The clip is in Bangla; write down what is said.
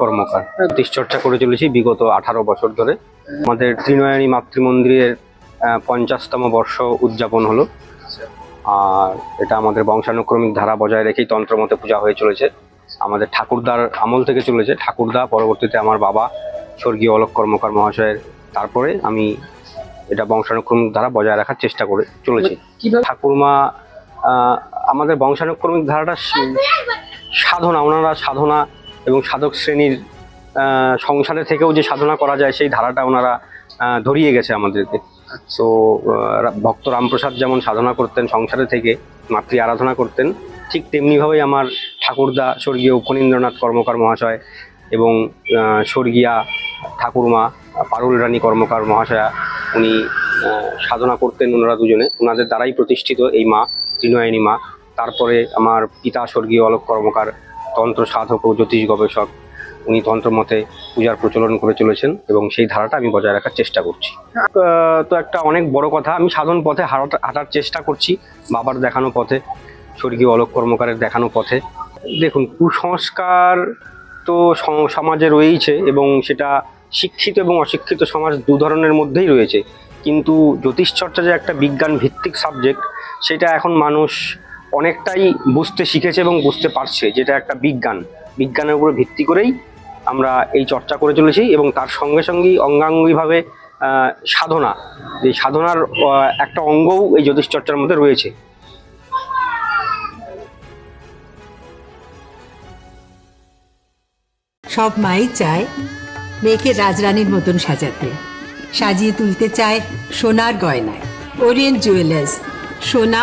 কর্মকার। চর্চা করে চলেছি বিগত আঠারো বছর ধরে। আমাদের ত্রিনয়নী মাতৃমন্দিরের পঞ্চাশতম বর্ষ উদযাপন হলো। আর এটা আমাদের বংশানুক্রমিক ধারা বজায় রেখেই তন্ত্রমতে পূজা হয়ে চলেছে। আমাদের ঠাকুরদার আমল থেকে চলেছে। ঠাকুরদা পরবর্তীতে আমার বাবা স্বর্গীয় অলোক কর্মকার মহাশয়ের। তারপরে আমি এটা বংশানুক্রমিক ধারা বজায় রাখার চেষ্টা করে চলেছি। ঠাকুরমা আমাদের বংশানুক্রমিক ধারাটা সাধনা ওনারা সাধনা এবং সাধক শ্রেণির সংসারে থেকেও যে সাধনা করা যায় সেই ধারাটা ওনারা ধরিয়ে গেছে আমাদেরকে। তো ভক্ত রামপ্রসাদ যেমন সাধনা করতেন সংসারে থেকে মাতৃ আরাধনা করতেন ঠিক তেমনিভাবেই আমার ঠাকুরদা স্বর্গীয় উপনীন্দ্রনাথ কর্মকার মহাশয় এবং স্বর্গীয়া ঠাকুরমা পারুল রানী কর্মকার মহাশয়া উনি সাধনা করতেন ওনারা দুজনে। ওনাদের দ্বারাই প্রতিষ্ঠিত এই মা ত্রিনয়নী মা। তারপরে আমার পিতা স্বর্গীয় অলোক কর্মকার তন্ত্র সাধক ও জ্যোতিষ গবেষক, উনি তন্ত্রমতে পূজার প্রচলন করে চলেছেন এবং সেই ধারাটা আমি বজায় রাখার চেষ্টা করছি। তো একটা অনেক বড় কথা, আমি সাধন পথে হাঁটা- হাঁটার চেষ্টা করছি, বাবার দেখানো পথে, স্বর্গীয় অলোক কর্মকারের দেখানো পথে। দেখুন, কুসংস্কার তো সমাজে রয়েইছে এবং সেটা শিক্ষিত এবং অশিক্ষিত সমাজ দু ধরনের মধ্যেই রয়েছে। কিন্তু জ্যোতিষচর্চা যে একটা বিজ্ঞান ভিত্তিক সাবজেক্ট সেটা এখন মানুষ অনেকটাই বুঝতে শিখেছে এবং বুঝতে পারছে যেটা একটা বিজ্ঞান। বিজ্ঞানের উপরে ভিত্তি করেই আমরা এই চর্চা করে চলেছি এবং তার সঙ্গে সঙ্গেই অঙ্গাঙ্গিভাবে সাধনা। এই সাধনার একটা অঙ্গও এই জ্যোতিষ চর্চার মধ্যে রয়েছে। সব মাই চায় মেয়েকে রাজরানীর মতন সাজাতে। সাজিয়ে তুলতে চায় সোনার গয়নায়। ওরিয়েন্ট জুয়েলার্স, সোনা